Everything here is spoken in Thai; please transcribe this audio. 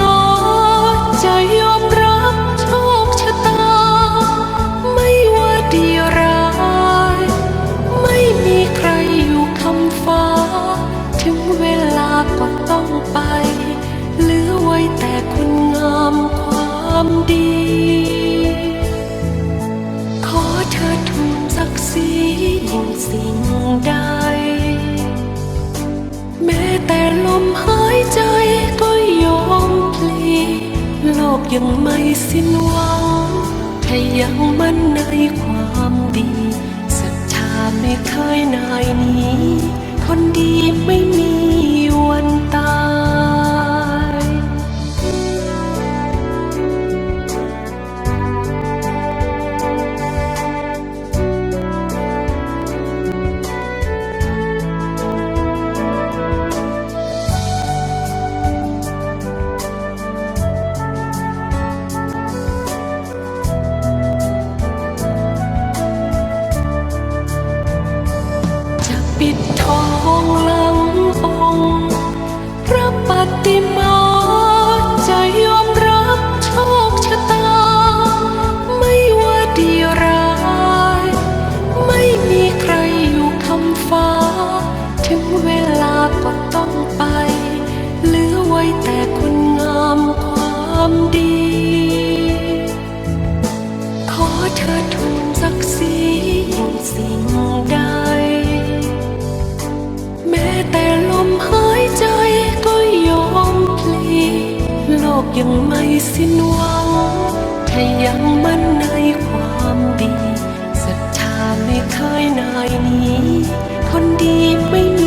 า สียิ่งสิ่งใด แม้แต่ลมหายใจก็ยอมพลีโลกยังไม่สิ้นหวังถ้ายังมั่นในความดีศรัทธาไม่เคยนายนี้ คนดีไม่มี ปิดทองหลังองค์พระปฏิมาจะยอมรับโชคชะตา ไม่ว่าดีร้าย ไม่มีใครอยู่คำฟ้า ถึงเวลาก็ต้องไปเหลือไว้แต่คุณงามความดี ขอเธอทูลศักดิ์ศรียิ่งสิ่งใด กยังไม่สิ้นหวัง ถ้ายังมั่นในความดีศรัทธาไม่เคยนายนี้ คนดีไม่